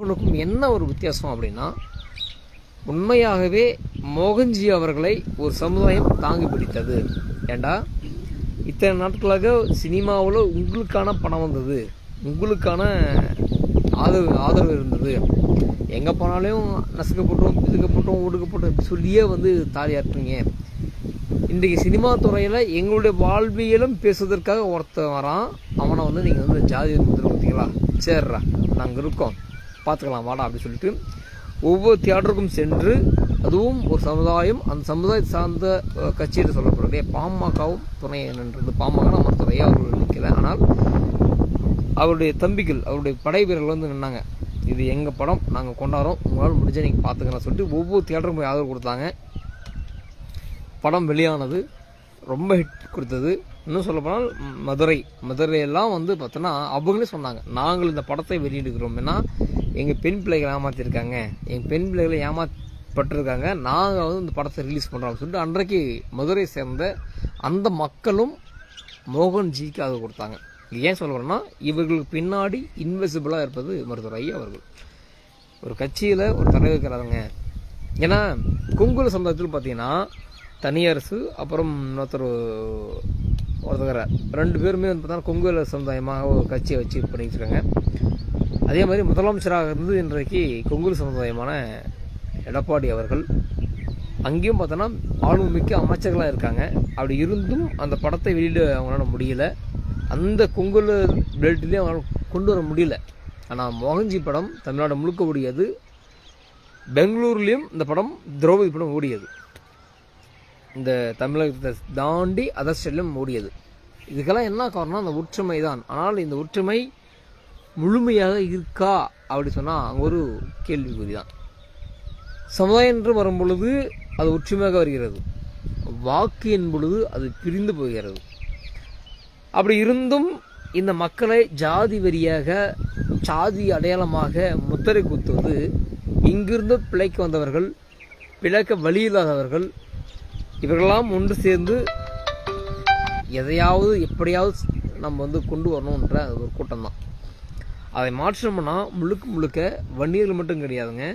மோகனுக்கும் என்ன ஒரு வித்தியாசம் அப்படின்னா உண்மையாகவே மோகன்ஜி அவர்களை ஒரு சமுதாயம் தாங்கி பிடித்தது. ஏண்டா? இத்தனை நாட்களாக சினிமாவில் உங்களுக்கான பணம் வந்தது உங்களுக்கான ஆதரவு ஆதரவு இருந்தது. எங்கே போனாலும் நசுக்கப்பட்டோம் பிதுக்கப்பட்டோம் ஒடுக்கப்பட்டோம் இப்படி சொல்லியே வந்து தாலியாட்டுறீங்க இன்றைக்கு சினிமா துறையில் எங்களுடைய வாழ்வியலும் பேசுவதற்காக ஒருத்தன் வரான். அவனை வந்து நீங்கள் வந்து ஜாதி முத்திரை கொடுத்தீங்களா? சேர்றா நாங்கள் இருக்கோம். பார்த்துக்கலாம் வாடா அப்படின்னு சொல்லிட்டு ஒவ்வொரு தியேட்டருக்கும் சென்று அதுவும் ஒரு சமுதாயம் அந்த சமுதாயத்தை சார்ந்த அஹ், கட்சியில் சொல்லக்கூடிய பாமகவும் துணை நின்றது. பாமக நம்ம துறையாக அவர்கள் நிற்கல ஆனால் அவருடைய தம்பிகள் அவருடைய படை வீரர்கள் வந்து நின்னாங்க. இது எங்கள் படம்? நாங்கள் கொண்டாடுறோம். உங்களால் முடிஞ்ச நீங்கள் பார்த்துக்கலாம் சொல்லிட்டு ஒவ்வொரு தியேட்டரும் போய் ஆதரவு கொடுத்தாங்க. படம் வெளியானது ரொம்ப ஹிட் கொடுத்தது. இன்னும் சொல்லப்போனால் மதுரை. மதுரையெல்லாம் வந்து பார்த்தோன்னா அவங்களே சொன்னாங்க. நாங்கள் இந்த படத்தை வெளியிடுகிறோம். ஏன்னா எங்கள் பெண் பிள்ளைகளை ஏமாற்றிருக்காங்க எங்கள் பெண் பிள்ளைகளை ஏமாற்றப்பட்டிருக்காங்க நாங்கள் வந்து இந்த படத்தை ரிலீஸ் பண்ணுறோம்னு சொல்லிட்டு அன்றைக்கு மதுரை சேர்ந்த அந்த மக்களும் மோகன்ஜிக்கு அது கொடுத்தாங்க. ஏன் சொல்கிறேன்னா இவர்களுக்கு பின்னாடி இன்வெசிபிளாக இருப்பது மருத்துவர் ஐயா அவர்கள். ஒரு கட்சியில் ஒரு தலைவர் இருக்கிறாங்க ஏன்னா கொங்குல சமுதாயத்தில் பார்த்தீங்கன்னா தனியரசு அப்புறம் இன்னொருத்தர் ஒருத்தர் ரெண்டு பேருமே வந்து பார்த்தா கொங்குல சமுதாயமாக ஒரு கட்சியை வச்சு இது பண்ணிட்டு இருக்காங்க. அதே மாதிரி முதலமைச்சராக இருந்து இன்றைக்கு கொங்கு சமுதாயமான எடப்பாடி அவர்கள் அங்கேயும் பார்த்தோன்னா ஆளுமிக்க அமைச்சர்களாக இருக்காங்க. அப்படி இருந்தும் அந்த படத்தை வெளியிட அவங்களால முடியல. அந்த கொங்குல பெல்ட்லேயும் அவங்களால கொண்டு வர முடியல. ஆனால் மோகன்ஜி படம் தமிழ்நாடு முழுக்க ஓடியது. பெங்களூர்லேயும் இந்த படம் திரௌபதி படம் ஓடியது. இந்த தமிழகத்தை தாண்டி அதர் ஸ்டேட்லையும் ஓடியது. இதுக்கெல்லாம் என்ன காரணம் அந்த ஒற்றுமை தான் ஆனால் இந்த ஒற்றுமை முழுமையாக இருக்கா அப்படி சொன்னால் அங்கே ஒரு கேள்விக்குறி தான் சமுதாயம் என்று வரும் பொழுது அது ஒற்றுமையாக வருகிறது. வாக்கு என்பொழுது அது பிரிந்து போகிறது. அப்படி இருந்தும் இந்த மக்களை ஜாதி வரியாக சாதி அடையாளமாக முத்திரை குத்துவது இங்கிருந்து பிழைக்க வந்தவர்கள் பிழைக்க வழி இல்லாதவர்கள் இவர்களெல்லாம் ஒன்று சேர்ந்து எதையாவது எப்படியாவது நம்ம வந்து கொண்டு வரணுன்ற ஒரு கூட்டம் தான் அதை மாற்றணும்னா முழுக்க முழுக்க வன்னியர்கள் மட்டும் கிடையாதுங்க.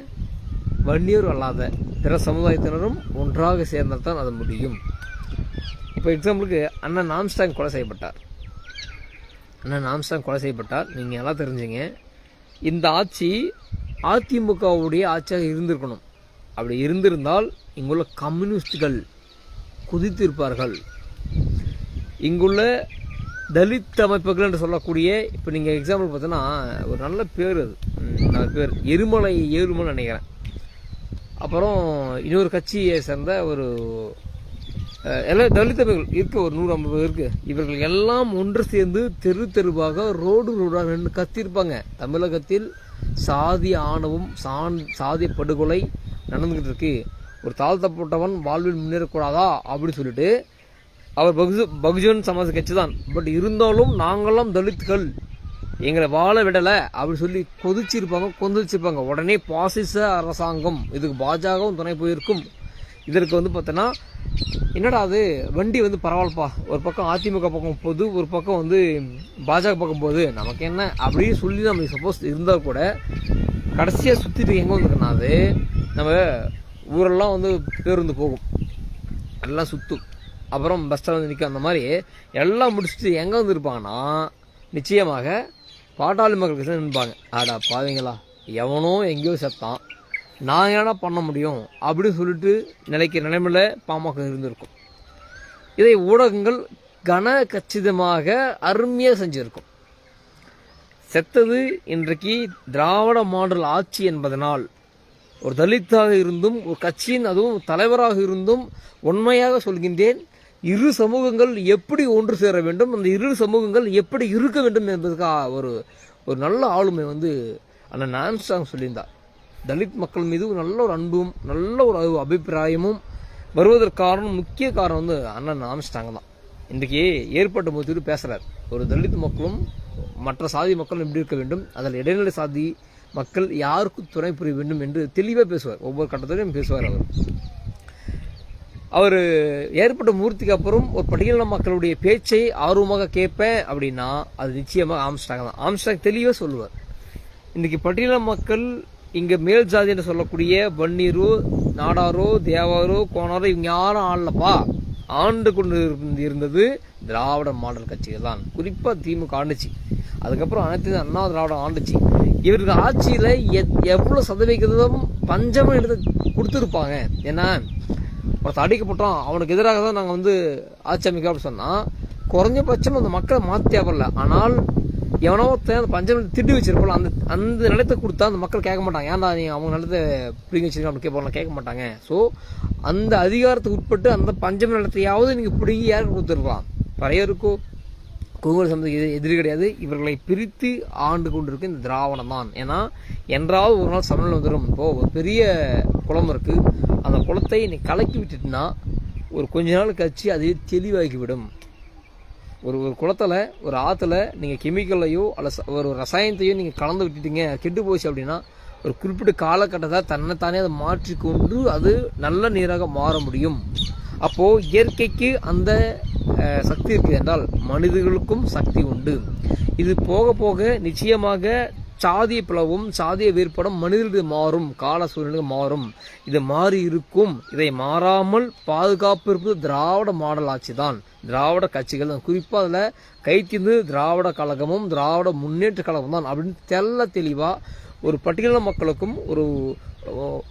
வன்னியர் அல்லாத பிற சமுதாயத்தினரும் ஒன்றாக சேர்ந்தால் தான் அது முடியும். இப்போ எக்ஸாம்பிளுக்கு அண்ணன் நாம்ஸ்டாங் கொலை செய்யப்பட்டார். அண்ணன் நாம்ஸ்டாங் கொலை செய்யப்பட்டார். நீங்கள் எல்லாம் தெரிஞ்சுங்க. இந்த ஆட்சி அதிமுகவுடைய ஆட்சியாக இருந்திருக்கணும். அப்படி இருந்திருந்தால் இங்குள்ள கம்யூனிஸ்டுகள் குதித்திருப்பார்கள். இங்குள்ள தலித் அமைப்புகள் என்று சொல்லக்கூடிய இப்போ நீங்கள் எக்ஸாம்பிள் பார்த்தீங்கன்னா ஒரு நல்ல பேர் அது. நல்ல பேர். எருமலை ஏழுமலை நினைக்கிறேன். அப்புறம் இன்னொரு கட்சியை சேர்ந்த ஒரு எல்லாம் தலித் அமைப்புகள் இருக்குது ஒரு நூறு ஐம்பது பேர் இவர்கள் எல்லாம் ஒன்று சேர்ந்து தெரு தெருவாக ரோடு ரோடாக நின்று கத்திருப்பாங்க தமிழகத்தில் சாதி ஆணவம் சான் சாதி படுகொலை நடந்துக்கிட்டு இருக்கு. ஒரு தாழ்த்தப்பட்டவன் வாழ்வில் முன்னேறக்கூடாதா? அப்படின்னு சொல்லிட்டு அவர் பகுஜ பகுஜன் சமாஜ் கட்சி தான் பட் இருந்தாலும் நாங்களாம் தலித்கள் எங்களை வாழ விடலை. அப்படி சொல்லி கொதிச்சிருப்பாங்க கொந்தளிச்சிருப்பாங்க. உடனே பாசிச அரசாங்கம் இதுக்கு பாஜகவும் துணை போயிருக்கும். இதற்கு வந்து பார்த்தோன்னா என்னடா அது? வண்டி வந்து பரவாயில்லப்பா. ஒரு பக்கம் அதிமுக பக்கம் போகுது ஒரு பக்கம் வந்து பாஜக பக்கம் போகுது. நமக்கு என்ன? அப்படின்னு சொல்லி நம்ம சப்போஸ் இருந்தால் கூட கடைசியாக சுற்றிட்டு எங்கே வந்துருக்கனா அது நம்ம ஊரெல்லாம் வந்து பேருந்து போகும். எல்லாம் சுற்றும் அப்புறம் பஸ் ஸ்டாண்ட் வந்து நிற்கும் அந்த மாதிரி எல்லாம் முடிச்சுட்டு எங்கே வந்துருப்பாங்கன்னா நிச்சயமாக பாட்டாளி மக்கள் கிட்ட நின்பாங்க. ஆடா பாவீங்களா எவனோ எங்கேயோ செத்தான். நான் என்னடா பண்ண முடியும் அப்படின்னு சொல்லிட்டு நினைக்கிற நிலைமையில பாமக இருந்திருக்கும். இதை ஊடகங்கள் கன கச்சிதமாக அருமையாக செஞ்சிருக்கும். செத்தது இன்றைக்கு திராவிட மாடல் ஆட்சி என்பதனால் ஒரு தலித்தாக இருந்தும் ஒரு கட்சியின் அதுவும் தலைவராக இருந்தும் உண்மையாக சொல்கின்றேன். இரு சமூகங்கள் எப்படி ஒன்று சேர வேண்டும் அந்த இரு சமூகங்கள் எப்படி இருக்க வேண்டும் என்பதற்காக ஒரு ஒரு நல்ல ஆளுமை வந்து அண்ணன் நான்ஸ்டாங் சொல்லியிருந்தார். தலித் மக்கள் மீது நல்ல ஒரு அன்பும் நல்ல ஒரு அபிப்பிராயமும் வருவதற்கு காரணம் முக்கிய காரணம் வந்து அண்ணன் ஆம்ஸ்டாங்க தான். இன்றைக்கே ஏற்பட்ட போது பேசுகிறார் ஒரு தலித் மக்களும் மற்ற சாதி மக்களும் எப்படி இருக்க வேண்டும் அதில் இடைநிலை சாதி மக்கள் யாருக்கு துணை புரிய வேண்டும் என்று தெளிவாக பேசுவார். ஒவ்வொரு கட்டத்திலையும் பேசுவார் அவர். அவர் ஏற்பட்ட மூர்த்திக்கு அப்புறம் ஒரு பட்டியலின மக்களுடைய பேச்சை ஆர்வமாக கேட்பேன் அப்படின்னா அது நிச்சயமாக ஆம்ஸ்டாக் தான். ஆம்ஸ்டாக் தெளிவாக சொல்லுவார். இன்றைக்கி பட்டியல மக்கள் இங்கே மேல் ஜாதி என்று சொல்லக்கூடிய வன்னீரோ நாடாரோ தேவாரோ கோணாரோ இவங்க யாரும் ஆளப்பா ஆண்டு கொண்டு இருந்து- இருந்தது திராவிட மாடல் கட்சிகள் தான். குறிப்பாக திமுக ஆண்டுச்சு. அதுக்கப்புறம் அனைத்து அண்ணா திராவிடம் ஆண்டுச்சு. இவருக்கு ஆட்சியில் எத்- எவ்வளோ சதவிகிதம் பஞ்சமும் எடுத்து கொடுத்துருப்பாங்க. ஏன்னா ஒருத்தர் அடிக்கப்பட்டோம் அவனுக்கு எதிராக தான் நாங்கள் வந்து ஆட்சி அமைக்க அப்படின்னு சொன்னால் குறைஞ்சபட்சம் அந்த மக்களை மாற்றி தேவையில்ல ஆனால் எவனோ அந்த பஞ்சம் திட்டு வச்சிருப்போம் அந்த அந்த நிலத்தை கொடுத்தா அந்த மக்கள் கேட்க மாட்டாங்க. ஏன்டா நீ அவங்க நிலத்தை பிடிங்க வச்சிருக்க அப்படின்னு கேட்பாங்க கேட்க மாட்டாங்க. ஸோ அந்த அதிகாரத்துக்கு உட்பட்டு அந்த பஞ்சம் நிலத்தையாவது நீங்கள் பிடுங்கி யாருக்கு கொடுத்துருக்கலாம் பறையருக்கோ குங்கும சமூகத்துக்கு எதிரி எதிரி கிடையாது. இவர்களை பிரித்து ஆண்டு கொண்டிருக்கு இந்த திராவிடம் தான் ஏன்னா என்றாவது ஒரு நாள் சமநிலை வந்துடும் இப்போ ஒரு பெரிய குளம் இருக்குது குளத்தை நீ கலக்கி விட்டுட்டுனா ஒரு கொஞ்ச நாள் கழிச்சு அது தெளிவாகிவிடும். ஒரு ஒரு குளத்துல ஒரு ஆற்றுல நீங்கள் கெமிக்கலையோ அல்ல ஒரு ரசாயனத்தையோ நீங்கள் கலந்து விட்டுட்டீங்க கெட்டு போச்சு அப்படின்னா ஒரு குறிப்பிட்ட காலகட்டத்தை தன்னைத்தானே அதை மாற்றிக்கொண்டு அது நல்ல நீராக மாற முடியும். அப்போது இயற்கைக்கு அந்த சக்தி இருக்குது என்றால் மனிதர்களுக்கும் சக்தி உண்டு. இது போக போக நிச்சயமாக சாதிய பிளவும் சாதிய வேறுபடும் மனிதர்களுக்கு மாறும் கால சூழ்நிலை மாறும். இது மாறி இருக்கும். இதை மாறாமல் பாதுகாப்பு இருப்பது திராவிட மாடல் ஆட்சி தான் திராவிட கட்சிகள் தான் குறிப்பாக அதில் கைத்திந்து திராவிட கழகமும் திராவிட முன்னேற்ற கழகம் தான் அப்படின்னு தெல்ல தெளிவாக ஒரு பட்டியல மக்களுக்கும் ஒரு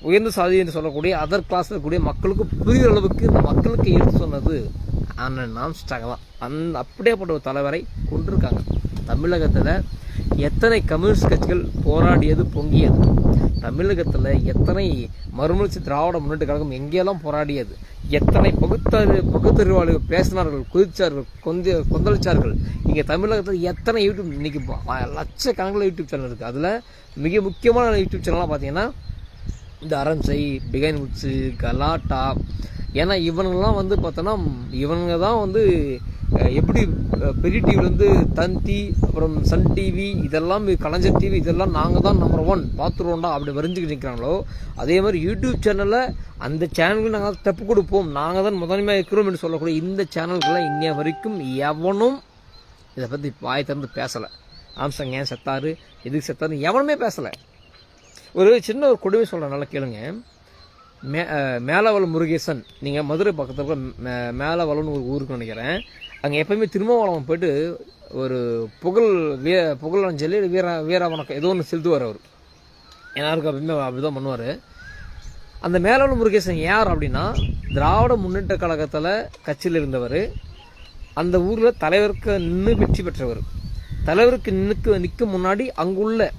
உயர்ந்த சாதி என்று சொல்லக்கூடிய அதர் கிளாஸ் இருக்கக்கூடிய மக்களுக்கும் புரிகிற அளவுக்கு இந்த மக்களுக்கு எடுத்து சொன்னது அண்ணன் நாம்ஸ்டாக தான் அந் அப்படியேப்பட்ட ஒரு தலைவரை கொண்டிருக்காங்க. தமிழகத்தில் எத்தனை கம்யூனிஸ்ட் கட்சிகள் போராடியது பொங்கியது? தமிழகத்தில் எத்தனை மறுமலர்ச்சி திராவிட முன்னேற்ற கழகம் எங்கேயெல்லாம் போராடியது? எத்தனை பகுத்தறிவு பகுத்தறிவாளர்கள் பேசினார்கள் குதிச்சார்கள் கொந்த கொந்தளிச்சார்கள்? இங்கே தமிழகத்தில் எத்தனை யூடியூப் இன்றைக்கி லட்சக்கணக்கில் யூடியூப் சேனல் இருக்குது அதில் மிக முக்கியமான யூடியூப் சேனலாக பார்த்தீங்கன்னா இந்த அரண்சை பிகைன் உட்ஸு கலாட்டா. ஏன்னா இவனுங்கெல்லாம் வந்து பார்த்தோன்னா இவனுங்க தான் வந்து எப்படி பெரிய டிவிலேருந்து தந்தி அப்புறம் சன் டிவி இதெல்லாம் கலைஞர் டிவி இதெல்லாம் நாங்கள் தான் நம்பர் ஒன் பார்த்துருவோண்டா அப்படி வரைஞ்சிக்கிட்டு நிற்கிறாங்களோ அதே மாதிரி யூடியூப் சேனலில் அந்த சேனலுக்கு நாங்கள் தப்பு கொடுப்போம். நாங்கள் தான் முதன்மையாக இருக்கிறோம் என்று சொல்லக்கூடிய இந்த சேனல்கள்லாம் இன்னைய வரைக்கும் எவனும் இதை பற்றி வாய் திறந்து பேசலை. ஆம்சங் ஏன் செத்தாரு எதுக்கு செத்தாரு எவனுமே பேசலை. ஒரு சின்ன ஒரு கொடுமை சொல்கிறேன் நல்லா கேளுங்க. மே மேலவளம் முருகேசன். நீங்கள் மதுரை பக்கத்தில் மே மேலவளம்னு ஒரு ஊருக்கு நினைக்கிறேன். அங்கே எப்போயுமே திருமாவளம் போயிட்டு ஒரு புகழ் வீ புகழஞ்சலி வீர வீர வணக்கம் ஏதோ ஒன்று செலுத்துவார் அவர். எல்லாருக்கும் எப்பயுமே அப்படிதான் பண்ணுவார். அந்த மேலவளம் முருகேசன் யார் அப்படின்னா திராவிட முன்னேற்ற கழகத்தில் கட்சியில் இருந்தவர். அந்த ஊரில் தலைவருக்கு நின்று வெற்றி பெற்றவர். தலைவருக்கு நிற்க முன்னாடி அங்குள்ள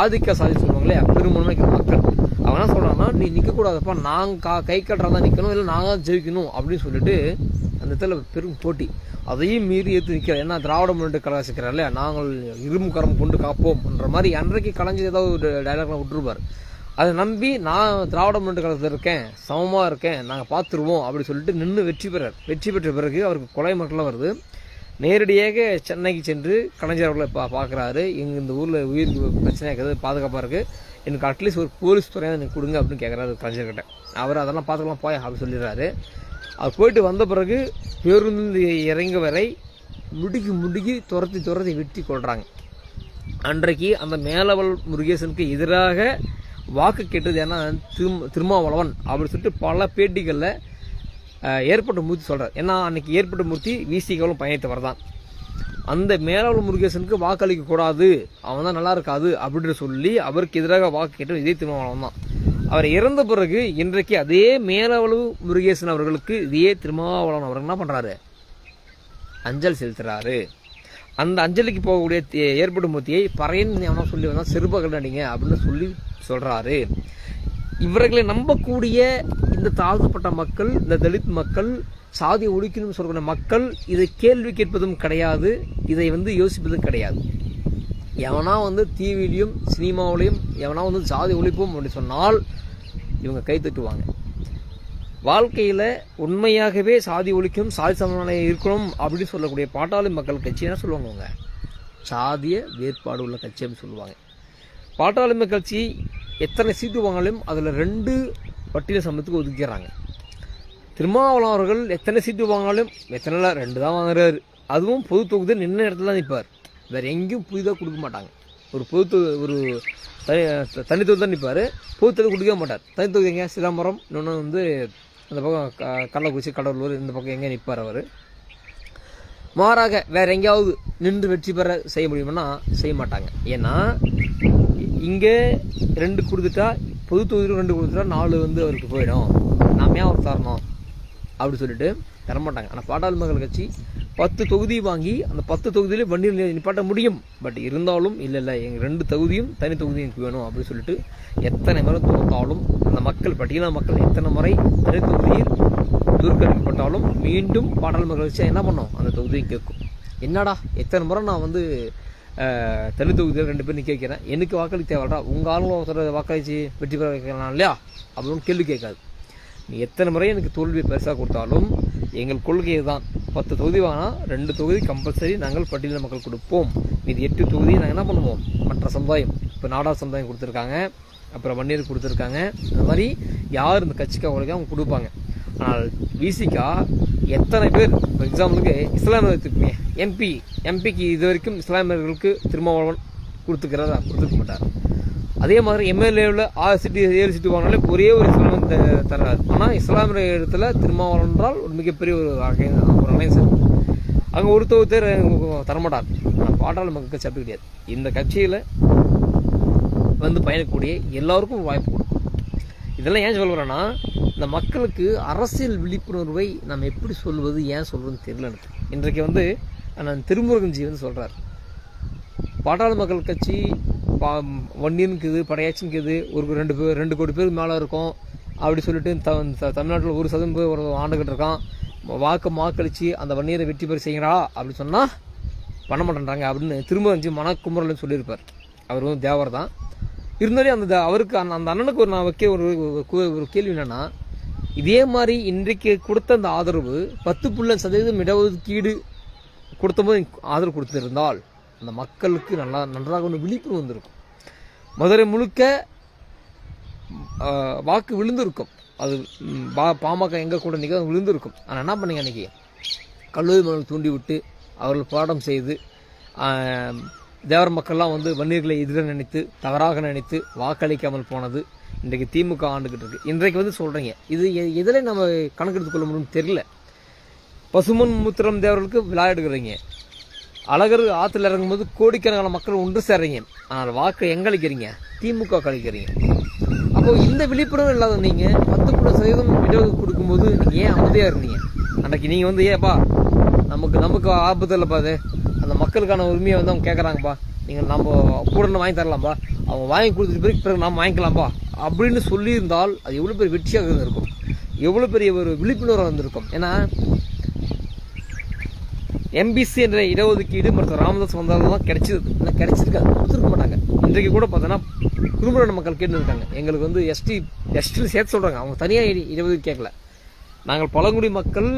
ஆதிக்க சாதி சொல்லுவாங்களே பெரும்பான்மைக்கு மக்கள். அவன் நீ நிற்கக்கூடாதப்பா நாங்கள் கா கை கட்டுறதா நிற்கணும் இல்லை நாங்கள் தான் ஜெயிக்கணும் அப்படின்னு சொல்லிட்டு அந்த இடத்துல பெரும் போட்டி. அதையும் மீறி ஏற்று நிற்கிறார் ஏன்னா திராவிட முன்னேற்ற கழகம் இருக்கிறார்ல நாங்கள் இருமுகரம் கொண்டு காப்போம்ன்ற மாதிரி அன்றைக்கு கலைஞர் ஏதாவது ஒரு டைலாக்லாம் விட்டுருப்பார். அதை நம்பி நான் திராவிட முன்னேற்ற கழகத்தில் இருக்கேன் சமமாக இருக்கேன் நாங்கள் பார்த்துருவோம் அப்படி சொல்லிட்டு நின்று வெற்றி பெறார். வெற்றி பெற்ற பிறகு அவருக்கு கொலை மக்களாக வருது. நேரடியாக சென்னைக்கு சென்று கலைஞர் அவர்களை பா பார்க்குறாரு. எங்கள் இந்த ஊரில் உயிர் பிரச்சனையாக இருக்குது பாதுகாப்பாக இருக்குது எனக்கு அட்லீஸ்ட் ஒரு போலீஸ் துறையாக எனக்கு கொடுங்க அப்படின்னு கேட்குறாரு கலைஞர்கிட்ட. அவர் அதெல்லாம் பார்த்துக்கலாம் போய் அப்படின்னு சொல்லிடுறாரு. அவர் போயிட்டு வந்த பிறகு பேருந்து இறங்க வரை முடுக்கி முடுக்கி துரத்தி துரத்தி வெட்டி கொள்கிறாங்க அன்றைக்கு அந்த மேலவல் முருகேசனுக்கு எதிராக வாக்கு கேட்டது ஏன்னா திரும் திருமாவளவன் அப்படின்னு சொல்லிட்டு பல பேட்டிகளில் ஏற்பட்ட மூர்த்தி சொல்கிறார் ஏன்னா அன்றைக்கி ஏற்பட்ட மூர்த்தி விசிகளும் பயணித்தவர் தான் அந்த மேலவள முருகேசனுக்கு வாக்களிக்க கூடாது. அவன் தான் நல்லா இருக்காது அப்படின்னு சொல்லி அவருக்கு எதிராக வாக்கு கேட்டது இதே திருமாவளவன் தான். அவர் இறந்த பிறகு இன்றைக்கு அதே மேலவளவு முருகேசன் அவர்களுக்கு இதே திருமாவளவன் அவர்கள் என்ன பண்ணுறாரு அஞ்சல் செலுத்துறாரு. அந்த அஞ்சலிக்கு போகக்கூடிய தே- ஏற்படும் மூர்த்தியை பறையன் அவனா சொல்லி வந்தால் சிறுபகல் அடிங்க அப்படின்னு சொல்லி சொல்கிறாரு இவர்களை நம்பக்கூடிய இந்த தாழ்த்தப்பட்ட மக்கள் இந்த தலித் மக்கள் சாதி ஒழிக்கணும்னு சொல்லக்கூடிய மக்கள் இதை கேள்வி கேட்பதும் கிடையாது இதை வந்து யோசிப்பதும் கிடையாது. எவனா வந்து டிவிலையும் சினிமாவிலையும் எவனா வந்து சாதி ஒழிப்போம் அப்படின்னு சொன்னால் இவங்க கை தட்டுவாங்க. வாழ்க்கையில் உண்மையாகவே சாதி ஒழிக்கணும் சாதி சமநிலையை இருக்கணும் அப்படின்னு சொல்லக்கூடிய பாட்டாளி மக்கள் கட்சி என்ன சொல்லுவாங்க அவங்க சாதிய வேறுபாடு உள்ள கட்சி அப்படின்னு சொல்லுவாங்க. பாட்டாளி கட்சி எத்தனை சீட்டு வாங்கினாலும் அதில் ரெண்டு பட்டியல் சமயத்துக்கு ஒதுக்கிறாங்க திருமாவளம் அவர்கள் எத்தனை சீட்டு வாங்கினாலும் எத்தனை இல்லை, ரெண்டு தான் வாங்குறாரு. அதுவும் பொது தொகுதியில் நின்ன இடத்துல தான் நிற்பார் வேறு எங்கேயும் புதிதாக கொடுக்க மாட்டாங்க. ஒரு பொது ஒரு தனி தனித்தொகுதி தான் நிற்பார் பொது தொகுதி கொடுக்கவே மாட்டார். தனித்தொகுதி எங்கே சிதம்பரம் இன்னொன்று வந்து அந்த பக்கம் க- கள்ளக்குறிச்சி கடலூர் இந்த பக்கம் எங்கே நிற்பார் அவர். மாறாக வேறு எங்கேயாவது நின்று வெற்றி பெற செய்ய முடியுமானா செய்ய மாட்டாங்க. ஏன்னா இங்கே ரெண்டு கொடுத்துட்டா பொது தொகுதியில் ரெண்டு கொடுத்துட்டா நாலு வந்து அவருக்கு போயிடும். நாம ஏன் அவர் தரணும்? அப்படின்னு சொல்லிட்டு தரமாட்டாங்க. ஆனால் பாட்டாளி மக்கள் கட்சி பத்து தொகுதி வாங்கி அந்த பத்து தொகுதியிலே வண்டியில் நிப்பாட்ட முடியும். பட் இருந்தாலும் இல்லை இல்லை எங்கள் ரெண்டு தொகுதியும் தனி தொகுதியும் எனக்கு வேணும் அப்படின்னு சொல்லிட்டு எத்தனை முறை தோத்தாலும் அந்த மக்கள் பட்டியல மக்கள் எத்தனை முறை தனி தொகுதியில் தூர்க்கடிக்கப்பட்டாலும் மீண்டும் பாடல் மக்கள் கட்சி என்ன பண்ணோம்? அந்த தொகுதியை கேட்கும். என்னடா எத்தனை முறை நான் வந்து அஹ், தனி தொகுதியில் ரெண்டு பேர் நிற்க வைக்கிறேன். எனக்கு வாக்களிக்க தேவைடா உங்கள் ஆளுங்க ஒருத்தர் வாக்களித்து வெற்றி பெற வைக்கலாம் இல்லையா? அப்படின்னு கேள்வி கேட்காது. நீ எத்தனை முறை எனக்கு தோல்வியை பெருசாக கொடுத்தாலும் எங்கள் கொள்கை தான் பத்து தொகுதி வாங்கினா ரெண்டு தொகுதி கம்பல்சரி நாங்கள் பட்டியல மக்கள் கொடுப்போம். இது எட்டு தொகுதி நாங்கள் என்ன பண்ணுவோம்? மற்ற சமுதாயம். இப்போ நாடார் சமுதாயம் கொடுத்துருக்காங்க. அப்புறம் வன்னியர் கொடுத்துருக்காங்க. அந்த மாதிரி யார் இந்த கட்சிக்கு அவங்களுக்கு அவங்க கொடுப்பாங்க. ஆனால் விசிகா எத்தனை பேர் ஃபார் எக்ஸாம்பிளுக்கு இஸ்லாமியத்துக்கு எம்பி எம்பிக்கு இது வரைக்கும் இஸ்லாமியர்களுக்கு திருமாவளவன் கொடுத்துக்கிறதா கொடுத்துக்க மாட்டார். அதே மாதிரி எம்எல்ஏவில் ஆறு சீட்டு ஏழு சீட்டு வாங்கினாலே ஒரே ஒரு இஸ்லாமியன் த- தராது ஆனால் இஸ்லாமிய இடத்துல திருமாவளவன் என்றால் ஒரு மிகப்பெரிய ஒரு ஒரு அலைன்ஸ் அங்கே ஒரு தொகுத்தர் தரமாட்டார். ஆனால் பாட்டாளி மக்கள் கட்சி அப்படி கிடையாது. இந்த கட்சியில் வந்து பயணிக்கக்கூடிய எல்லாருக்கும் வாய்ப்பு கொடுக்கும். இதெல்லாம் ஏன் சொல்கிறேன்னா இந்த மக்களுக்கு அரசியல் விழிப்புணர்வை நம்ம எப்படி சொல்வது ஏன் சொல்றதுன்னு தெரியல எனக்கு. இன்றைக்கு வந்து நான் திருமுருகன்ஜி வந்து சொல்கிறார் பாட்டாளி மக்கள் கட்சி பா வன்னியனுக்குது படையாச்சின்னுக்குது ஒரு ரெண்டு பேர் ரெண்டு கோடி பேர் மேலே இருக்கும். அப்படி சொல்லிட்டு த தமிழ்நாட்டில் ஒரு சதவீதம் பேர் ஒரு ஆண்டுகிட்டு இருக்கான் வாக்கு மாக்களிச்சு அந்த வன்னியரை வெற்றி பெற செய்கிறா அப்படின்னு சொன்னால் பண்ண மாட்டேன்றாங்க அப்படின்னு திருமுருகன்ஜி மனக்குமுறல்னு சொல்லியிருப்பார். அவர் வந்து தேவர் தான். இருந்தாலும் அந்த அவருக்கு அந்த அந்த அண்ணனுக்கு ஒரு நான் வைக்க ஒரு ஒரு கேள்வி என்னென்னா இதே மாதிரி இன்றைக்கு கொடுத்த அந்த ஆதரவு பத்து புள்ள சதவீதம் இடஒதுக்கீடு கொடுத்தபோது ஆதரவு கொடுத்திருந்தால் அந்த மக்களுக்கு நல்லா நன்றாக ஒன்று விழிப்புணர்வு வந்திருக்கும். மதுரை முழுக்க வாக்கு விழுந்திருக்கும். அது பா- பாமக எங்கே கூட நிற்க விழுந்திருக்கும். ஆனால் என்ன பண்ணுங்க அன்றைக்கி கல்லூரி மணல் தூண்டி விட்டு அவர்கள் போராட்டம் செய்து தேவர தேவர் மக்கள்லாம் வந்து வன்னியர்களை எதிராக நினைத்து தவறாக நினைத்து வாக்களிக்காமல் போனது. இன்றைக்கு திமுக ஆண்டுக்கிட்டு இருக்கு. இன்றைக்கு வந்து சொல்கிறீங்க இது எ- எதில் நம்ம கணக்கெடுத்துக் கொள்ள முடியும்னு தெரியல. பசுமன் முத்திரம் தேவர்களுக்கு விளையாடுகிறீங்க அழகர் ஆற்றுல இறங்கும்போது கோடிக்கணக்கான மக்கள் ஒன்று சேர்றீங்க. ஆனால் வாக்கு எங்கே அளிக்கிறீங்க? திமுக கழிக்கிறீங்க அப்போ இந்த விழிப்புணர்வு இல்லாத நீங்கள் பத்து கூட சதவீதம் இடஒதுக்கு கொடுக்கும்போது நீங்கள் ஏன் அமைதியாக இருந்தீங்க? அன்றைக்கு நீங்கள் வந்து ஏப்பா நமக்கு நமக்கு ஆபத்து இல்லைப்பா அது. அந்த மக்களுக்கான உரிமையை வந்து அவங்க கேட்குறாங்கப்பா நீங்கள் நம்ம கூட வாங்கி தரலாம்ப்பா. அவங்க வாங்கி கொடுத்துட்டு பிறகு பிறகு நாம் வாங்கிக்கலாம்ப்பா. அப்படின்னு சொல்லியிருந்தால் அது எவ்வளோ பெரிய வெற்றியாக இருந்திருக்கும். எவ்வளோ பெரிய ஒரு விழிப்புணர்வு வந்திருக்கும் ஏன்னா எம்பிசி என்ற இடஒதுக்கீடு மற்றும் ராமதாஸ் வந்தாலும் தான் கிடைச்சிருக்கு. இல்லை கிடைச்சிருக்காது கொடுத்துருக்க மாட்டாங்க. இன்றைக்கு கூட பார்த்தோன்னா குறும்பட மக்கள் கேட்டுருக்காங்க. எங்களுக்கு வந்து எஸ்டி எஸ்டியில் சேர்த்து சொல்கிறாங்க அவங்க தனியாக இடஒதுக்கீடு கேட்கல. நாங்கள் பழங்குடி மக்கள்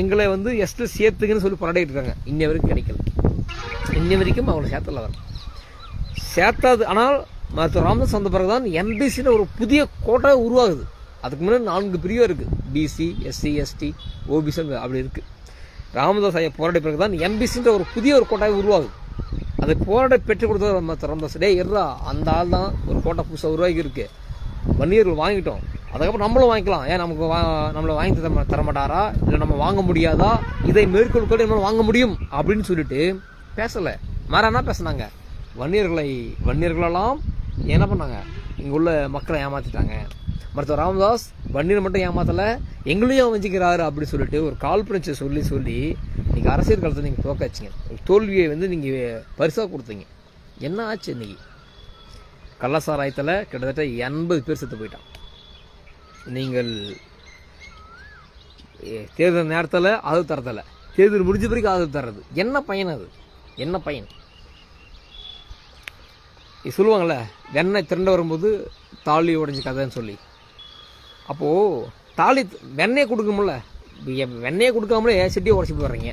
எங்களை வந்து எஸ்டில் சேர்த்துக்குன்னு சொல்லி போராடிட்டு இருக்காங்க. இன்ன வரைக்கும் கிடைக்கல. இன்ன வரைக்கும் அவங்களை சேர்த்தல வர சேர்த்தாது. ஆனால் மருத்துவர் ராமதாஸ் வந்த பிறகு தான் எம்பிசின்னு ஒரு புதிய கோட்டை உருவாகுது. அதுக்கு முன்னாடி நான்கு பிரிவாக இருக்குது பிசி எஸ்சி எஸ்டி ஓபிசி அப்படி இருக்குது ராமதாஸ் ஐயா போராடி பிறகு தான் எம்பிசின்ற ஒரு புதிய ஒரு கோட்டாக உருவாகுது. அதை போராட்ட பெற்றுக் கொடுத்தது மருத்துவர் ராமதாஸ். டே இருறா அந்த ஆள் தான் ஒரு கோட்டை புதுசாக உருவாகி இருக்கு. வன்னியர்கள் வாங்கிட்டோம். அதுக்கப்புறம் நம்மளும் வாங்கிக்கலாம். ஏன் நமக்கு வா நம்மளை வாங்கி தர தரமாட்டாரா இல்லை நம்ம வாங்க முடியாதா? இதை மேற்கொள் கொண்டு நம்மளால வாங்க முடியும் அப்படின்னு சொல்லிட்டு பேசலை. வேற என்ன பேசினாங்க? வன்னியர்களை வன்னியர்களெல்லாம் என்ன பண்ணாங்க? இங்கே உள்ள மக்களை ஏமாற்றிட்டாங்க மருத்துவர் ராமதாஸ் வண்டியில் மட்டும் ஏமாத்தலை எங்களையும் வஞ்சிக்கிறாரு அப்படின்னு சொல்லிட்டு ஒரு கால்பரன்ஸை சொல்லி சொல்லி நீங்கள் அரசியல் காலத்தை நீங்கள் தோக்காச்சிங்க ஒரு தோல்வியை வந்து நீங்கள் பரிசாக கொடுத்தீங்க. என்ன ஆச்சு இன்னைக்கு? கள்ளசாராயத்தில் கிட்டத்தட்ட எண்பது பேர் செத்து போயிட்டான் நீங்கள் ஏ, தேர்தல் நேரத்தில் அது தரதில்ல. தேர்தல் முடிஞ்ச பிறகு ஆதரவு தர்றது. என்ன பயன் அது? என்ன பயன்? சொல்லுவாங்கள்ல வெண்ணெய் திரண்டு வரும்போது தாலி உடஞ்சி கதைன்னு சொல்லி. அப்போது தாலி வெண்ணெயை கொடுக்கும்ல வெண்ணெயை கொடுக்காமலே செட்டியை உடச்சி போடுறீங்க?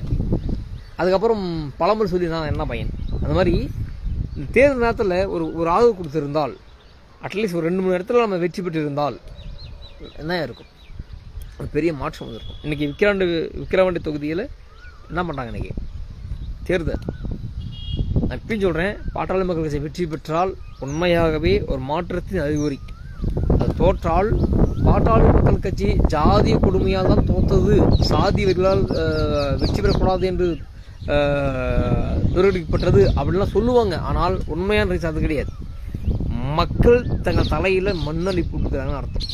அதுக்கப்புறம் பழமொழி சொல்லி நான் என்ன பையன்? அந்த மாதிரி இந்த தேர்தல் நேரத்தில் ஒரு ஒரு ஆதரவு கொடுத்துருந்தால் அட்லீஸ்ட் ஒரு ரெண்டு மூணு இடத்துல நம்ம வெற்றி பெற்றிருந்தால் என்ன இருக்கும்? ஒரு பெரிய மாற்றம் வந்திருக்கும். இன்றைக்கி விக்கிராண்டு விக்கிரவாண்டி தொகுதியில் என்ன பண்ணுறாங்க இன்றைக்கி தேர்தல். நான் சொல்கிறேன் பாட்டாளி மக்கள் கட்சி வெற்றி பெற்றால் உண்மையாகவே ஒரு மாற்றத்தின் அறிகுறி. அது தோற்றால் பாட்டாளி மக்கள் கட்சி ஜாதிய கொடுமையால் தான் தோத்தது. சாதி வெறிகளால் வெற்றி பெறக்கூடாது என்று அஹ், துரடிக்கப்பட்டது அப்படின்லாம் சொல்லுவாங்க. ஆனால் உண்மையான ரீசன் அது கிடையாது. மக்கள் தங்கள் தலையில் மண்ணளி போட்டுக்கிறாங்கன்னு அர்த்தம்.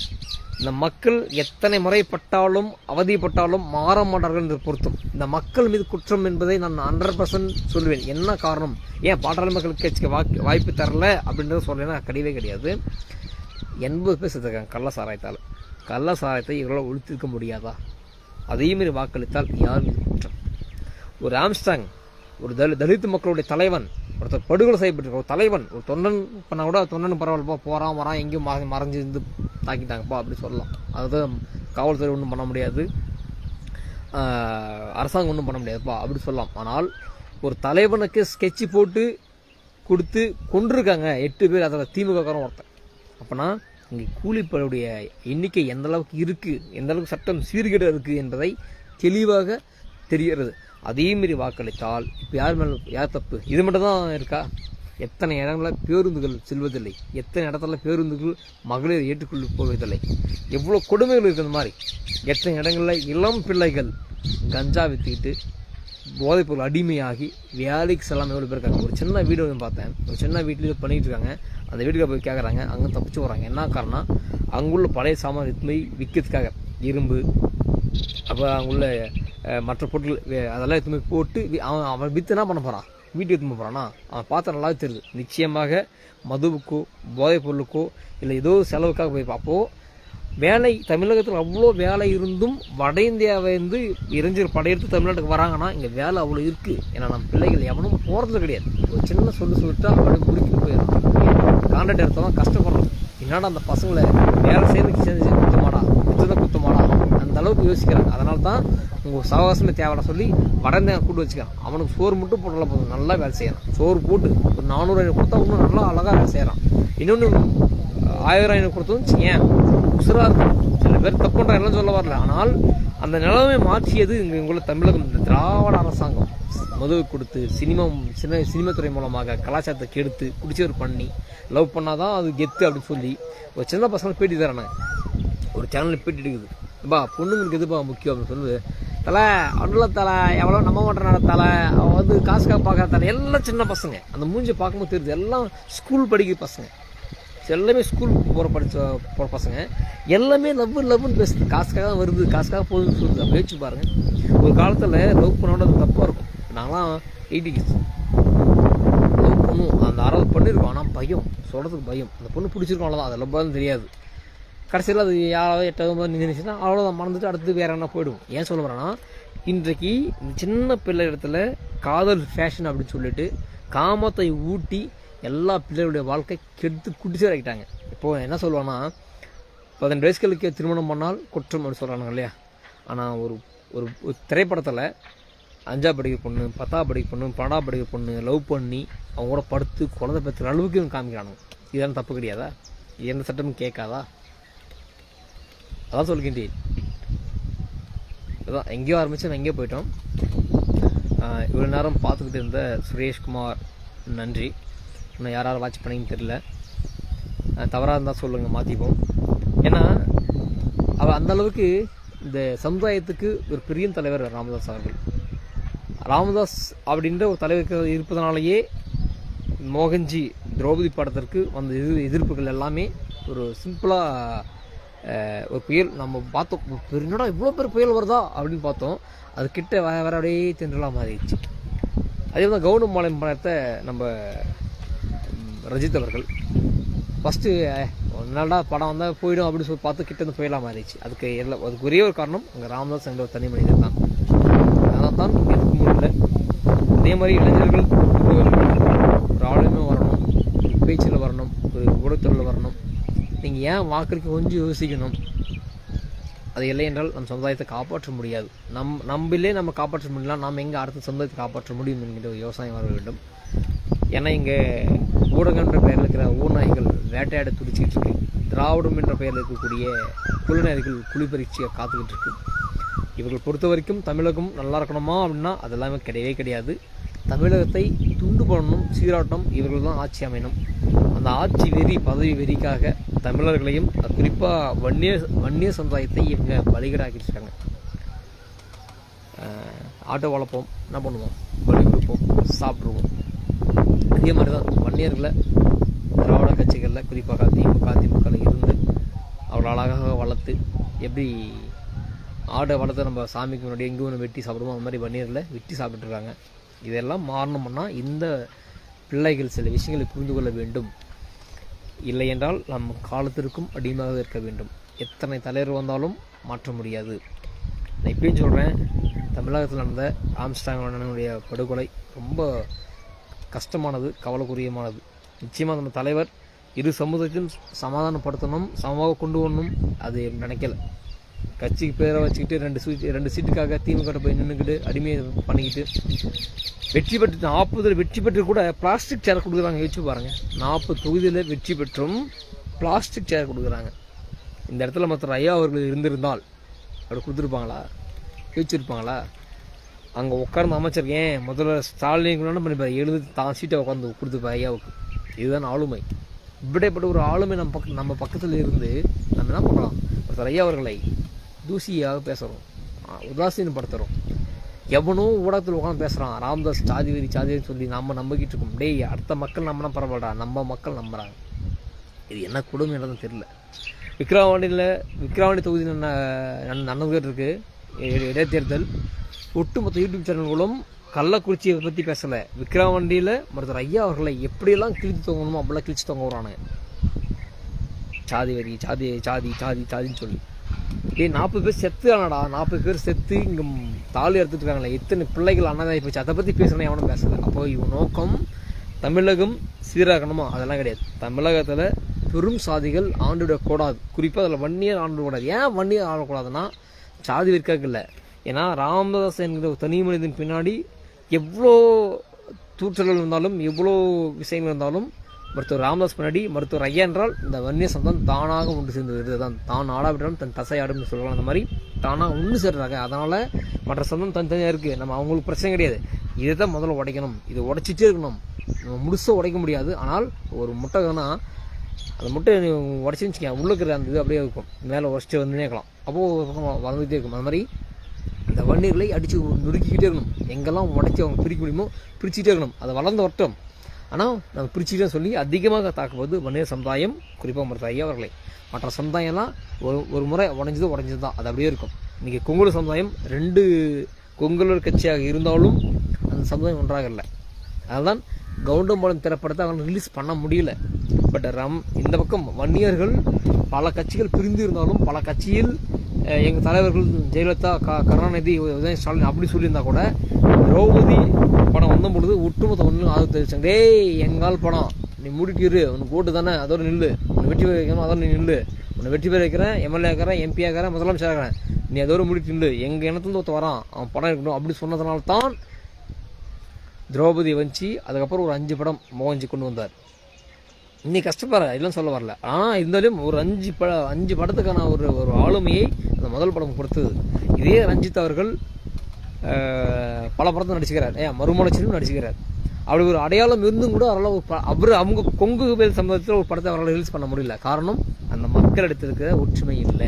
இந்த மக்கள் எத்தனை முறைப்பட்டாலும் அவதிப்பட்டாலும் மாற மாட்டார்கள் என்று பொருத்தம். இந்த மக்கள் மீது குற்றம் என்பதை நான் ஹண்ட்ரட் பர்சன்ட் சொல்வேன். என்ன காரணம்? ஏன் பாட்டாளி மக்கள் கட்சிக்கு வாக்கு வாய்ப்பு தரல? அப்படின்றத சொல்லேன்னா கிடையவே கிடையாது. எண்பது பேர் செத்துருக்காங்க கள்ள சாராயத்தால். கள்ள சாராயத்தை இவர்களால் ஒழித்திருக்க முடியாதா? அதேமாரி வாக்களித்தால் யார் மீது குற்றம்? ஒரு ஆம்ஸ்டாங் ஒரு தலி தலித் மக்களுடைய தலைவன் ஒருத்தர் படுகொலை செய்யப்பட்டிருக்க ஒரு தலைவன் ஒரு தொண்டன் பண்ணால் கூட தொண்டன் பரவாயில்லப்பா போகிறான் வரான் எங்கேயும் மறை மறைஞ்சு இருந்து தாக்கிட்டாங்கப்பா அப்படி சொல்லலாம். அதுதான் காவல்துறை ஒன்றும் பண்ண முடியாது. அரசாங்கம் ஒன்றும் பண்ண முடியாதுப்பா அப்படி சொல்லலாம். ஆனால் ஒரு தலைவனுக்கு ஸ்கெட்சு போட்டு கொடுத்து கொண்டிருக்காங்க எட்டு பேர் அதில் திமுகக்காரன் ஒருத்தன். அப்போனா இங்கே கூலிப்படையுடைய எண்ணிக்கை எந்த அளவுக்கு இருக்குது எந்த அளவுக்கு சட்டம் சீர்கேடு இருக்குது என்பதை தெளிவாக தெரிகிறது. அதேமாரி வாக்களித்தால் இப்போ யார் மேலே யார் தப்பு? இது மட்டும் தான் இருக்கா? எத்தனை இடங்களில் பேருந்துகள் செல்வதில்லை. எத்தனை இடத்துல பேருந்துகள் மகளிர் ஏற்றுக்கொள்ள போவதில்லை. எவ்வளோ கொடுமைகள் இருக்கிற மாதிரி. எத்தனை இடங்களில் இளம் பிள்ளைகள் கஞ்சா விற்றுக்கிட்டு போதைப்பொருள் அடிமையாகி வேலைக்கு செல்லாமல் எவ்வளோ பேர் இருக்காங்க? ஒரு சின்ன வீடு ஒன்று பார்த்தேன். ஒரு சின்ன வீட்டில் இது இருக்காங்க. அந்த வீட்டுக்கு போய் கேட்குறாங்க அங்கே தப்பிச்சு வராங்க என்ன காரணம் அங்குள்ள பழைய சாமான் எடுத்து விற்கிறதுக்காக இரும்பு அப்போ அங்குள்ள மற்ற பொருட்கள் வே- அதெல்லாம் எடுத்து போட்டு வி- அவன் அவன் விற்று என்ன பண்ண போகிறான் வீட்டுக்கு எடுத்து போகிறானா அவன் பார்த்தா நல்லாவே தெரியுது. நிச்சயமாக மதுவுக்கோ போதைப் பொருளுக்கோ இல்லை ஏதோ செலவுக்காக போய் பார்ப்போம் வேலை தமிழகத்தில் அவ்வளோ வேலை இருந்தும் வட இந்தியாவை வந்து இளைஞர் படையெடுத்து தமிழ்நாட்டுக்கு வராங்கன்னா இங்கே வேலை அவ்வளோ இருக்குது ஏன்னா நம்ம பிள்ளைகள் எவனும் போகிறது கிடையாது. ஒரு சின்ன சொல்லு சொல்லிட்டு அப்படி முறுக்கி போயிடும் கான்ட்ராக்ட் எடுத்தவன் கஷ்டப்படுறோம் என்னடா அந்த பசங்களை வேலை செய்யறதுக்கு சேர்ந்து குத்தமாடா? குத்துதான் குத்தமாடா? அந்த அளவுக்கு யோசிக்கிறாங்க. அதனால தான் உங்கள் சவகாசமே தேவைடா சொல்லி வட கூட்டு வச்சுக்கிறான் அவனுக்கு சோறு மட்டும் போட்டால போதும். நல்லா வேலை செய்கிறான் சோறு போட்டு ஒரு நானூறு ஐநூறு கொடுத்தா இன்னும் நல்லா அழகாக வேலை செய்கிறான் இன்னொன்று ஆயிரம் ஐநூறு கொடுத்ததும் ஏன்? உசுராக இருக்கும் சில பேர் தப்பு பண்றாங்க, சொல்ல வரல. ஆனால் அந்த நிலைமை மாற்றியது இங்கே இங்குள்ள தமிழகம். இந்த திராவிட அரசாங்கம். மதுவை கொடுத்து சினிமா சின்ன சினிமா துறை மூலமாக கலாச்சாரத்தை கெடுத்து குடிச்சவர் பண்ணி லவ் பண்ணால் தான் அது கெத்து அப்படின்னு சொல்லி ஒரு சின்ன பசங்களை பேட்டி தரானே ஒரு சேனலில் பேட்டி எடுக்குது. பா பொண்ணுங்களுக்கு எதுப்பா முக்கியம் அப்படின்னு சொல்லுது. தலை அருள தலை எவ்வளோ நம்ம மாட்டேன் தலை அவன் வந்து காசுக்காக பார்க்குற தலை எல்லாம் சின்ன பசங்க. அந்த மூஞ்சி பார்க்கும்போது தெரியுது எல்லாம் ஸ்கூல் படிக்கிற பசங்க. எல்லாமே ஸ்கூல் போகிற படிச்ச போகிற பசங்க. எல்லாமே லவ் லவ்னு பேசுது காசுக்காக தான் வருது காசுக்காக போகுதுன்னு சொல்லுது. அப்ப பாருங்கள் ஒரு காலத்தில் லவ் பண்ணோட அது தப்பாக இருக்கும். நாங்களாம் எயிட்டி கிட்ஸ் லவ் பண்ணுவோம் அந்த அறுபது பண்ணியிருக்கோம் ஆனால் பயம். சொல்கிறதுக்கு பயம். அந்த பொண்ணு பிடிச்சிருக்கோம் அவ்வளோதான் அது லவ்வாக தெரியாது. கடைசியில் அது யாராவது எட்டாவது நின்றுச்சுன்னா அவ்வளோதான் மறந்துட்டு அடுத்து வேற என்ன போயிடும் ஏன் சொல்ல வரேன்னா இன்றைக்கு சின்ன பிள்ளை இடத்துல காதல் ஃபேஷன் அப்படின்னு சொல்லிட்டு காமத்தை ஊட்டி எல்லா பிள்ளைகளுடைய வாழ்க்கை கெடுத்து குடிச்சு இறக்கிட்டாங்க. இப்போது என்ன சொல்லுவான்னா பதினெண்டு வயசுகளுக்கு திருமணம் பண்ணால் குற்றம் அப்படின்னு சொல்கிறாங்க இல்லையா? ஆனால் ஒரு ஒரு ஒரு திரைப்படத்தில் அஞ்சா படிக்கிற பொண்ணு பத்தா படிக்கிற பொண்ணு பன்னெண்டா படிக்கிற பொண்ணு லவ் பண்ணி அவங்க கூட படுத்து குழந்தை பெற்ற அளவுக்கு இவங்க காமிக்கிறானுங்க. இதெல்லாம் தப்பு கிடையாதா? எந்த சட்டமும் கேட்காதா? அதான் சொல்கின்றேன். அதான் எங்கேயோ ஆரம்பித்தோம் நான் எங்கேயோ போயிட்டோம். இவ்வளோ நேரம் பார்த்துக்கிட்டு இருந்த சுரேஷ்குமார் நன்றி. இன்னும் யார் வாட்ச் பண்ணீங்கன்னு தெரில தவறாக இருந்தால் சொல்லுங்கள் மாற்றிப்போம் ஏன்னா அவர் அந்த அளவுக்கு இந்த சமுதாயத்துக்கு ஒரு பெரிய தலைவர் ராமதாஸ் அவர்கள். ராமதாஸ் அப்படின்ற ஒரு தலைவருக்கு இருப்பதனாலேயே மோகன்ஜி திரௌபதி படத்திற்கு வந்த எதிர் எதிர்ப்புகள் எல்லாமே ஒரு சிம்பிளாக ஒரு புயல். நம்ம பார்த்தோம் என்னடா இவ்வளோ பேர் புயல் வருதா? அப்படின்னு பார்த்தோம். அது கிட்ட வர வர அப்படியே தென்றலாக மாறிடுச்சு. அதே மாதிரி கவுனம் மாலை படத்தை நம்ம ரஜித் அவர்கள் ஃபஸ்ட்டு ஒரு என்னடா படம் வந்தால் போயிடும் அப்படின்னு சொல்லி பார்த்து கிட்ட இருந்து புயலாக மாறிடுச்சு. அதுக்கு எல்லாம் அதுக்கு ஒரே ஒரு காரணம் அங்கே ராமதாஸ் என்ற ஒரு தனி மனிதர் தான். அதனால் தான் இங்கே இருக்க முடியல அதே மாதிரி இளைஞர்கள் ஒரு ஆளுமே வரணும் ஒரு பேச்சில் வரணும் ஒரு ஊடகத்தில் வரணும். நீங்கள் ஏன் வாக்குறதுக்கு கொஞ்சம் யோசிக்கணும்? அது இல்லை என்றால் நம் சமுதாயத்தை காப்பாற்ற முடியாது. நம் நம்மளே நம்ம காப்பாற்ற முடியலாம் நாம் எங்கே அடுத்த சமுதாயத்தை காப்பாற்ற முடியும் என்கிற ஒரு விவசாயம் வர வேண்டும். ஏன்னா இங்கே ஊடகன்ற பெயரில் இருக்கிற ஊநாய்கள் வேட்டையாட துடிச்சிக்கிட்டு இருக்கு. திராவிடம் என்ற பெயரில் இருக்கக்கூடிய குழுநாய்கள் குளிப்பரீட்சையை காத்துக்கிட்டு இருக்கு. இவர்கள் பொறுத்த வரைக்கும் தமிழகம் நல்லா இருக்கணுமா அப்படின்னா அதெல்லாமே கிடையவே கிடையாது. தமிழகத்தை துண்டு பண்ணணும் சீராட்டம் இவர்கள் தான் ஆட்சி அமையணும். அந்த ஆட்சி வெறி பதவி வெறிக்காக தமிழர்களையும் குறிப்பாக வன்னிய வன்னிய சமுதாயத்தை இவங்க பலிகடாக்கிட்டு இருக்காங்க ஆட்டோ வளர்ப்போம் என்ன பண்ணுவோம்? பலி கொடுப்போம் சாப்பிட்ருவோம் அதே மாதிரி தான் வன்னியர்களை திராவிட கட்சிகளில் குறிப்பாக திமுக திமுகவில் இருந்து அவ்வளோ அழகாக வளர்த்து எப்படி ஆடை வளர்த்து நம்ம சாமிக்கு முன்னாடி எங்கே ஒன்று வெட்டி சாப்பிடுவோம் அந்த மாதிரி வன்னியரில் வெட்டி சாப்பிட்டுருக்காங்க. இதெல்லாம் மாறணும்னா இந்த பிள்ளைகள் சில விஷயங்களை புரிந்து கொள்ள வேண்டும். இல்லையென்றால் நம் காலத்திற்கும் அடிமையாக இருக்க வேண்டும். எத்தனை தலைவர் வந்தாலும் மாற்ற முடியாது. நான் இப்பயும் சொல்கிறேன் தமிழகத்தில் நடந்த ஆம்ஸ்டாங் அண்ணனுடைய படுகொலை ரொம்ப கஷ்டமானது கவலைக்குரியமானது. நிச்சயமாக நம்ம தலைவர் இரு சமூகத்தையும் சமாதானப்படுத்தணும் சமமாக கொண்டு வரணும் அது நினைக்கல. கட்சிக்கு பேரை வச்சுக்கிட்டு ரெண்டு சீட் ரெண்டு சீட்டுக்காக திமுக போய் நின்றுக்கிட்டு அடிமையை பண்ணிக்கிட்டு வெற்றி பெற்று நாற்பதில் வெற்றி பெற்று கூட பிளாஸ்டிக் சேர் கொடுக்குறாங்க. யோசிச்சு பாருங்க. நாற்பது தொகுதியில் வெற்றி பெற்றும் பிளாஸ்டிக் சேர் கொடுக்குறாங்க. இந்த இடத்துல மற்ற ஐயா அவர்கள் இருந்திருந்தால் அப்படி கொடுத்துருப்பாங்களா? யோசிச்சிருப்பாங்களா? அங்கே உட்கார்ந்து அமைச்சிருக்கேன் முதல்ல ஸ்டாலின் கூட பண்ணிப்பாரு? எழுந்து தான் சீட்டை உட்காந்து கொடுத்துருப்பாரு ஐயாவுக்கு. இதுதான் ஆளுமை. இப்படிப்பட்ட ஒரு ஆளுமை நம்ம பக்க நம்ம பக்கத்தில் இருந்து நம்ம என்ன பண்ணுறோம் ஒருத்தர் ஐயா அவர்களை தூசியாக பேசுகிறோம் உதாசீனப்படுத்துகிறோம் எவனோ ஊடகத்தில் உட்காந்து பேசுகிறான் ராம்தாஸ் சாதி வெறி சொல்லி நம்ம நம்பிக்கிட்டு இருக்கோம். டேய் அடுத்த மக்கள் நம்மனா பரவாயில்லடா. நம்ம மக்கள் நம்புகிறாங்க இது என்ன கொடுமை என்னதுன்னு தெரியல விக்ரவாண்டியில் விக்ரவாணி தொகுதி நடந்துகிட்டு இருக்குது இடைத்தேர்தல். ஒட்டுமொத்த யூடியூப் சேனல்களும் கள்ளக்குறிச்சியை பற்றி பேசலை. விக்ரவாண்டியில் மருத்துவர் ஐயா அவர்களை எப்படியெல்லாம் கிழித்து தொங்கணுமோ அப்படிலாம் கிழிச்சு தொங்க விடுறானுங்க. சாதி வரி சாதி சாதி சாதி சாதின்னு சொல்லி. ஏய் நாற்பது பேர் செத்து ஆனாடா நாற்பது பேர் செத்து இங்கே தாலு எடுத்துட்டுருக்காங்களே எத்தனை பிள்ளைகள் அன்னதாகி போச்சு? அதை பற்றி பேசணும் எவனும் பேசலை. அப்போ இவன் நோக்கம் தமிழகம் சீராகணுமா அதெல்லாம் கிடையாது. தமிழகத்தில் பெரும் சாதிகள் ஆண்டுவிடக்கூடாது. குறிப்பாக அதில் வன்னியர் ஆண்டுவிடக்கூடாது. ஏன் வன்னியர் ஆடக்கூடாதுன்னா சாதி விற்காக இல்லை. ஏன்னா ராமதாஸ் என்கிற ஒரு தனி மனிதன் பின்னாடி எவ்வளோ தூற்றல்கள் இருந்தாலும் எவ்வளோ விஷயங்கள் இருந்தாலும் மருத்துவர் ராமதாஸ் பின்னாடி மருத்துவர் ஐயா என்றால் இந்த வன்னிய சந்தம் தானாக ஒன்று சேர்ந்து வருது தான் ஆடாவிட்டாலும் தன் தசை ஆடும்னு சொல்லலாம். அந்த மாதிரி தானாக ஒன்று சேர்றாங்க அதனால் மற்ற சந்தம் தனித்தனியாக இருக்குது நம்ம அவங்களுக்கு பிரச்சனை கிடையாது. இதை தான் முதல்ல உடைக்கணும். இதை உடைச்சிட்டே இருக்கணும். நம்ம முழுசாக உடைக்க முடியாது. ஆனால் ஒரு முட்டைனா அந்த முட்டை உடச்சி உள்ளே உள்ள இருக்கிற அந்த இது அப்படியே இருக்கும். மேலே உடச்சிட்டு வந்துனே இருக்கலாம். அப்போது வளர்ந்துகிட்டே இருக்கும். அந்த மாதிரி இந்த வன்னியர்களை அடித்து நொறுக்கிக்கிட்டே இருக்கணும். எங்கெல்லாம் உடைச்சி அவங்க பிரிக்க முடியுமோ பிரிச்சுட்டே இருக்கணும். அதை வளர்ந்து வரட்டும் ஆனால் நம்ம பிரிச்சுட்டே சொல்லி அதிகமாக தாக்குவது மனித சமுதாயம் குறிப்பாக மருத்துவ ஐயா அவர்களை. மற்ற சமுதாயம்லாம் ஒரு ஒரு முறை உடஞ்சது உடஞ்சது தான் அது அப்படியே இருக்கும். இன்றைக்கி கொங்குலர் சமுதாயம் ரெண்டு கொங்குலர் கட்சியாக இருந்தாலும் அந்த சமுதாயம் ஒன்றாக இல்லை அதுதான் கவுண்டம்பாளையம் திரைப்படத்தை அவங்க ரிலீஸ் பண்ண முடியல. பட் ரம் இந்த பக்கம் வன்னியர்கள் பல கட்சிகள் பிரிந்து இருந்தாலும் பல கட்சியில் எங்கள் தலைவர்கள் ஜெயலலிதா க கருணாநிதி உதய ஸ்டாலின் அப்படி சொல்லியிருந்தா கூட திரௌபதி படம் வந்த பொழுது ஒட்டுமொத்த ஒன்று ஆதரவு தெரிவிச்சாங்க. டேய் எங்கால் படம் நீ மூடிட்டு உனக்கு ஓட்டு தானே அதோட நில்லு. உன்னை வெற்றி பெற வைக்கணும் அதோட நீ நில்லு. உன்னை வெற்றி பெற வைக்கிறேன் எம்எல்ஏ ஆக்கிறேன் எம்பி ஆக்கிறேன் முதலமைச்சர் ஆகிறேன் நீ அதோட முடிச்சு நில்லு. எங்கள் இனத்துல ஒருத்த வரான் அவன் படம் இருக்கணும் அப்படி சொன்னதுனால தான் திரௌபதி வந்துச்சு அதுக்கப்புறம் ஒரு அஞ்சு படம் மோகன்ஜி கொண்டு வந்தார். இன்னைக்கு கஷ்டப்படுற இல்லைன்னு சொல்ல வரல. ஆனால் இருந்தாலும் ஒரு அஞ்சு பட அஞ்சு படத்துக்கான ஒரு ஒரு ஆளுமையை அந்த முதல் படம் கொடுத்தது. இதே ரஞ்சித் அவர்கள் பல படத்தை நடிச்சுக்கிறார். ஏன் மறுமலர்ச்சியிலும் நடிச்சுக்கிறார். அப்படி ஒரு அடையாளம் இருந்தும் கூட அவரால் ஒரு ப- அவர் அவங்க கொங்கு பேர் சம்பவத்தில் ஒரு படத்தை அவரால் ரிலீஸ் பண்ண முடியல. காரணம் அந்த மக்கள் எடுத்திருக்கிற ஒற்றுமை இல்லை.